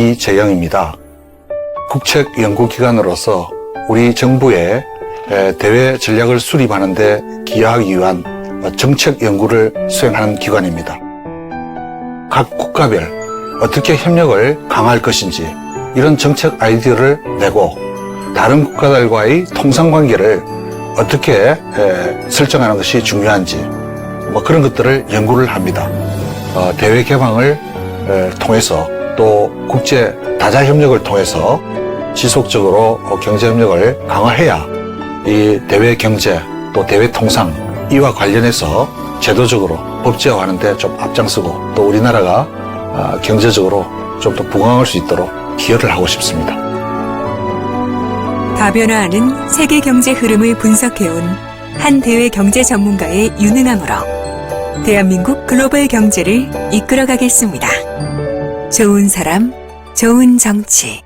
이재영입니다. 국책연구기관으로서 우리 정부의 에, 대외 전략을 수립하는 데 기여하기 위한 정책 연구를 수행하는 기관입니다. 각 국가별 어떻게 협력을 강화할 것인지 이런 정책 아이디어를 내고 다른 국가들과의 통상 관계를 어떻게 에, 설정하는 것이 중요한지 뭐 그런 것들을 연구를 합니다. 어, 대외 개방을 에, 통해서 또 국제 다자 협력을 통해서 지속적으로 어, 경제 협력을 강화해야 이 대외 경제 또 대외 통상 이와 관련해서 제도적으로 법제화하는 데 좀 앞장서고 또 우리나라가 아, 경제적으로 좀 더 부강할 수 있도록 기여를 하고 싶습니다. 다변화하는 세계 경제 흐름을 분석해온 한 대외 경제 전문가의 유능함으로 대한민국 글로벌 경제를 이끌어가겠습니다. 좋은 사람, 좋은 정치.